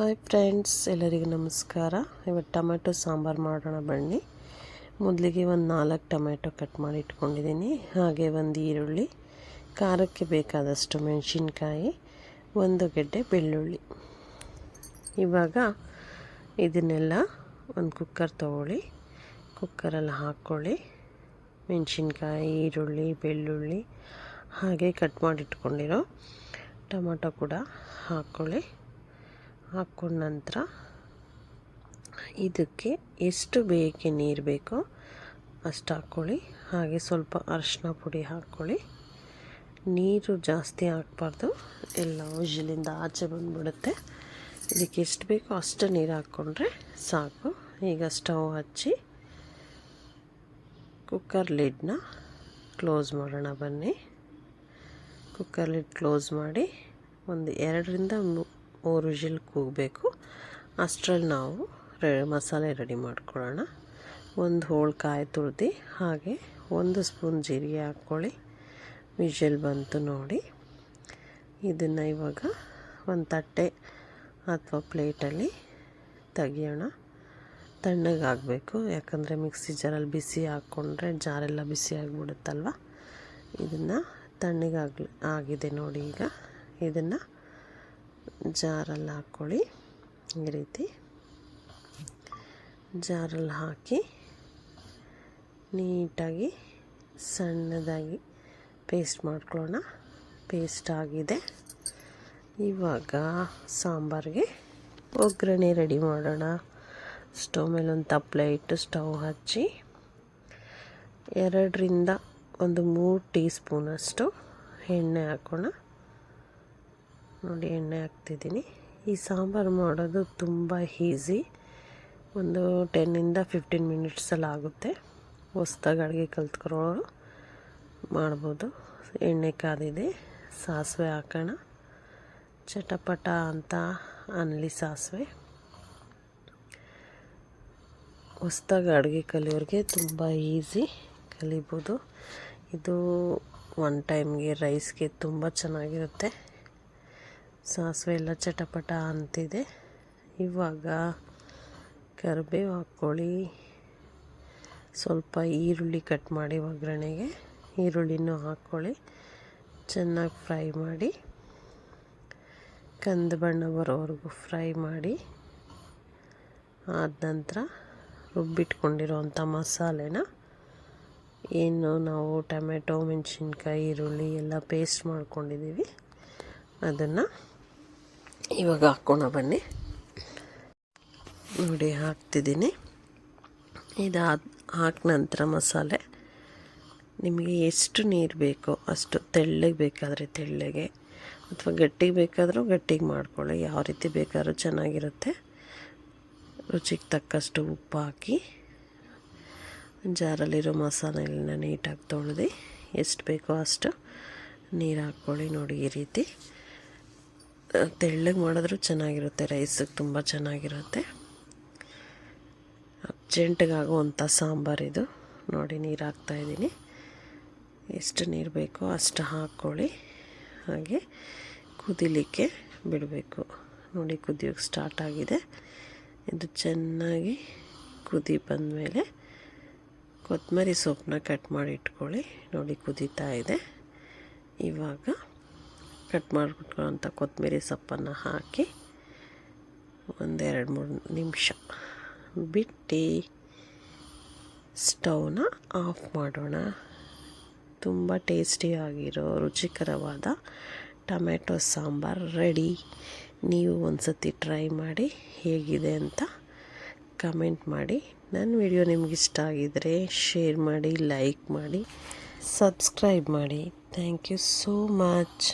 Hi friends, ಎಲ್ಲರಿಗೂ ನಮಸ್ಕಾರ. ಇವತ್ತು ಟೊಮೆಟೊ ಸಾಂಬಾರು ಮಾಡೋಣ ಬನ್ನಿ. ಮೊದಲಿಗೆ ಒಂದು ನಾಲ್ಕು ಟೊಮೆಟೊ ಕಟ್ ಮಾಡಿ ಇಟ್ಕೊಂಡಿದ್ದೀನಿ. ಹಾಗೆ ಒಂದು ಈರುಳ್ಳಿ, ಖಾರಕ್ಕೆ ಬೇಕಾದಷ್ಟು ಮೆಣಸಿನ್ಕಾಯಿ, ಒಂದು ಗೆಡ್ಡೆ ಬೆಳ್ಳುಳ್ಳಿ. ಇವಾಗ ಇದನ್ನೆಲ್ಲ ಒಂದು ಕುಕ್ಕರ್ ತೊಗೊಳ್ಳಿ. ಕುಕ್ಕರಲ್ಲಿ ಹಾಕ್ಕೊಳ್ಳಿ ಮೆಣಸಿನ್ಕಾಯಿ, ಈರುಳ್ಳಿ, ಬೆಳ್ಳುಳ್ಳಿ, ಹಾಗೆ ಕಟ್ ಮಾಡಿ ಇಟ್ಕೊಂಡಿರೋ ಟೊಮೊಟೊ ಕೂಡ ಹಾಕ್ಕೊಳ್ಳಿ ಹಾಕ್ಕೊಂಡ ನಂತರ ಇದಕ್ಕೆ ಎಷ್ಟು ಬೇಯಕ್ಕೆ ನೀರು ಬೇಕೋ ಅಷ್ಟು ಹಾಕ್ಕೊಳ್ಳಿ. ಹಾಗೆ ಸ್ವಲ್ಪ ಅರಶಿನ ಪುಡಿ ಹಾಕ್ಕೊಳ್ಳಿ. ನೀರು ಜಾಸ್ತಿ ಹಾಕ್ಬಾರ್ದು. ಎಲ್ಲ ವಿಷಲಿಂದ ಆಚೆ ಬಂದುಬಿಡುತ್ತೆ. ಇದಕ್ಕೆ ಎಷ್ಟು ಬೇಕೋ ಅಷ್ಟು ನೀರು ಹಾಕ್ಕೊಂಡ್ರೆ ಸಾಕು. ಈಗ ಸ್ಟವ್ ಹಚ್ಚಿ ಕುಕ್ಕರ್ ಲಿಡ್ನ ಕ್ಲೋಸ್ ಮಾಡೋಣ ಬನ್ನಿ. ಕುಕ್ಕರ್ ಲಿಡ್ ಕ್ಲೋಸ್ ಮಾಡಿ ಒಂದು ಎರಡರಿಂದ ಮೂರು ಕೂಗಬೇಕು. ಅಷ್ಟರಲ್ಲಿ ನಾವು ರೆ, ಮಸಾಲೆ ರೆಡಿ ಮಾಡ್ಕೊಳ್ಳೋಣ. ಒಂದು ಹೋಳು ಕಾಯಿ ತುಳಿದು ಹಾಗೆ ಒಂದು ಸ್ಪೂನ್ ಜೀರಿಗೆ ಹಾಕ್ಕೊಳ್ಳಿ. ವಿಜಲ್ ಬಂತು ನೋಡಿ. ಇದನ್ನು ಇವಾಗ ಒಂದು ತಟ್ಟೆ ಅಥವಾ ಪ್ಲೇಟಲ್ಲಿ ತೆಗಿಯೋಣ. ತಣ್ಣಗಾಗಬೇಕು ಯಾಕಂದರೆ ಮಿಕ್ಸಿ ಜಾರಲ್ಲಿ ಬಿಸಿ ಹಾಕ್ಕೊಂಡ್ರೆ ಜಾರೆಲ್ಲ ಬಿಸಿ ಆಗಿಬಿಡುತ್ತಲ್ವ? ಇದನ್ನು ತಣ್ಣಗಾಗಲಿ ಆಗಿದೆ ನೋಡಿ ಈಗ. ಇದನ್ನು ಜಾರಲ್ಲಿ ಹಾಕ್ಕೊಳ್ಳಿ. ಈ ರೀತಿ ಜಾರಲ್ಲಿ ಹಾಕಿ ನೀಟಾಗಿ ಸಣ್ಣದಾಗಿ ಪೇಸ್ಟ್ ಮಾಡ್ಕೊಳ್ಳೋಣ. ಪೇಸ್ಟ್ ಆಗಿದೆ. ಇವಾಗ ಸಾಂಬಾರಿಗೆ ಒಗ್ಗರಣೆ ರೆಡಿ ಮಾಡೋಣ. ಸ್ಟವ್ ಮೇಲೆ ಒಂದು ತಪ್ಪಲೆ ಇಟ್ಟು ಸ್ಟವ್ ಹಚ್ಚಿ ಎರಡರಿಂದ ಒಂದು ಮೂರು ಟೀ ಸ್ಪೂನಷ್ಟು ಎಣ್ಣೆ ಹಾಕೋಣ. ನೋಡಿ ಎಣ್ಣೆ ಹಾಕ್ತಿದ್ದೀನಿ. ಈ ಸಾಂಬಾರು ಮಾಡೋದು ತುಂಬ ಈಸಿ. ಒಂದು ಟೆನ್ನಿಂದ ಫಿಫ್ಟೀನ್ ಮಿನಿಟ್ಸಲ್ಲಿ ಆಗುತ್ತೆ. ಹೊಸ್ದಾಗಿ ಅಡುಗೆ ಕಲ್ತ್ಕೊಳ್ಳೋರು ಮಾಡ್ಬೋದು. ಎಣ್ಣೆ ಕಾದಿದೆ. ಸಾಸಿವೆ ಹಾಕೋಣ. ಚಟಪಟ ಅಂತ ಅನ್ನಲಿ ಸಾಸಿವೆ. ಹೊಸ್ದಾಗಿ ಅಡುಗೆ ಕಲಿಯೋರಿಗೆ ತುಂಬ ಈಸಿ ಕಲಿಬೋದು. ಇದು ಒನ್ ಟೈಮ್ಗೆ ರೈಸ್ಗೆ ತುಂಬ ಚೆನ್ನಾಗಿರುತ್ತೆ. ಸಾಸಿವೆ ಎಲ್ಲ ಚಟಪಟ ಅಂತಿದೆ. ಇವಾಗ ಕರಿಬೇವು ಹಾಕ್ಕೊಳ್ಳಿ ಸ್ವಲ್ಪ ಈರುಳ್ಳಿ ಕಟ್ ಮಾಡಿ ಒಗ್ಗರಣೆಗೆ. ಈರುಳ್ಳಿನೂ ಹಾಕ್ಕೊಳ್ಳಿ ಚೆನ್ನಾಗಿ ಫ್ರೈ ಮಾಡಿ. ಕಂದು ಬಣ್ಣ ಬರೋವರೆಗೂ ಫ್ರೈ ಮಾಡಿ. ಆದ ನಂತರ ರುಬ್ಬಿಟ್ಕೊಂಡಿರೋವಂಥ ಮಸಾಲೆನ, ಏನು ನಾವು ಟೊಮೆಟೊ, ಮೆಣಸಿನ್ಕಾಯಿ, ಈರುಳ್ಳಿ ಎಲ್ಲ ಪೇಸ್ಟ್ ಮಾಡ್ಕೊಂಡಿದ್ದೀವಿ. ಅದನ್ನು ಇವಾಗ ಹಾಕ್ಕೋಣ ಬನ್ನಿ. ನೋಡಿ, ಹಾಕ್ತಿದ್ದೀನಿ. ಇದು ಹಾಕಿ ನಂತರ ಮಸಾಲೆ. ನಿಮಗೆ ಎಷ್ಟು ನೀರು ಬೇಕೋ ಅಷ್ಟು ತೆಳ್ಳಗೆ ಬೇಕಾದರೆ ತೆಳ್ಳಗೆ, ಅಥವಾ ಗಟ್ಟಿಗೆ ಬೇಕಾದರೂ ಗಟ್ಟಿಗೆ ಮಾಡ್ಕೊಳ್ಳಿ. ಯಾವ ರೀತಿ ಬೇಕಾದ್ರೂ ಚೆನ್ನಾಗಿರುತ್ತೆ. ರುಚಿಗೆ ತಕ್ಕಷ್ಟು ಉಪ್ಪು ಹಾಕಿ, ಜಾರಲ್ಲಿರೋ ಮಸಾಲೆಗಳನ್ನ ನೀಟಾಗಿ ತೊಳೆದು, ಎಷ್ಟು ಬೇಕೋ ಅಷ್ಟು ನೀರು ಹಾಕ್ಕೊಳ್ಳಿ ನೋಡಿ ಈ ರೀತಿ. ತೆಳ್ಳಗೆ ಮಾಡಿದ್ರೂ ಚೆನ್ನಾಗಿರುತ್ತೆ, ರೈಸಿಗೆ ತುಂಬ ಚೆನ್ನಾಗಿರುತ್ತೆ. ಅರ್ಜೆಂಟಿಗೆ ಸಾಂಬಾರು ಸಾಂಬಾರಿದು ನೋಡಿ ನೀರು ಹಾಕ್ತಾಯಿದ್ದೀನಿ ಎಷ್ಟು ನೀರು ಬೇಕೋ ಅಷ್ಟು ಹಾಕ್ಕೊಳ್ಳಿ. ಹಾಗೆ ಕುದಿಲಿಕ್ಕೆ ಬಿಡಬೇಕು. ನೋಡಿ ಕುದಿಯೋಕ್ಕೆ ಸ್ಟಾರ್ಟ್ ಆಗಿದೆ. ಇದು ಚೆನ್ನಾಗಿ ಕುದಿ ಬಂದಮೇಲೆ ಕೊತ್ತಂಬರಿ ಸೊಪ್ಪನ್ನ ಕಟ್ ಮಾಡಿ ಇಟ್ಕೊಳ್ಳಿ. ನೋಡಿ, ಕುದೀತಾ ಇದೆ. ಇವಾಗ ಕಟ್ ಮಾಡಿಬಿಟ್ಕೊಳ್ಳೋಂಥ ಕೊತ್ತಂಬರಿ ಸೊಪ್ಪನ್ನು ಹಾಕಿ ಒಂದೆರಡು ಮೂರು ನಿಮಿಷ ಬಿಟ್ಟು ಸ್ಟವ್ನ ಆಫ್ ಮಾಡೋಣ. ತುಂಬ ಟೇಸ್ಟಿಯಾಗಿರೋ ರುಚಿಕರವಾದ ಟೊಮೆಟೊ ಸಾಂಬಾರು ರೆಡಿ. ನೀವು ಒಂದು ಸತಿ ಟ್ರೈ ಮಾಡಿ ಹೇಗಿದೆ ಅಂತ ಕಮೆಂಟ್ ಮಾಡಿ. ನನ್ನ ವಿಡಿಯೋ ನಿಮ್ಗೆ ಇಷ್ಟ ಆಗಿದರೆ ಶೇರ್ ಮಾಡಿ, ಲೈಕ್ ಮಾಡಿ, ಸಬ್ಸ್ಕ್ರೈಬ್ ಮಾಡಿ. Thank you so much.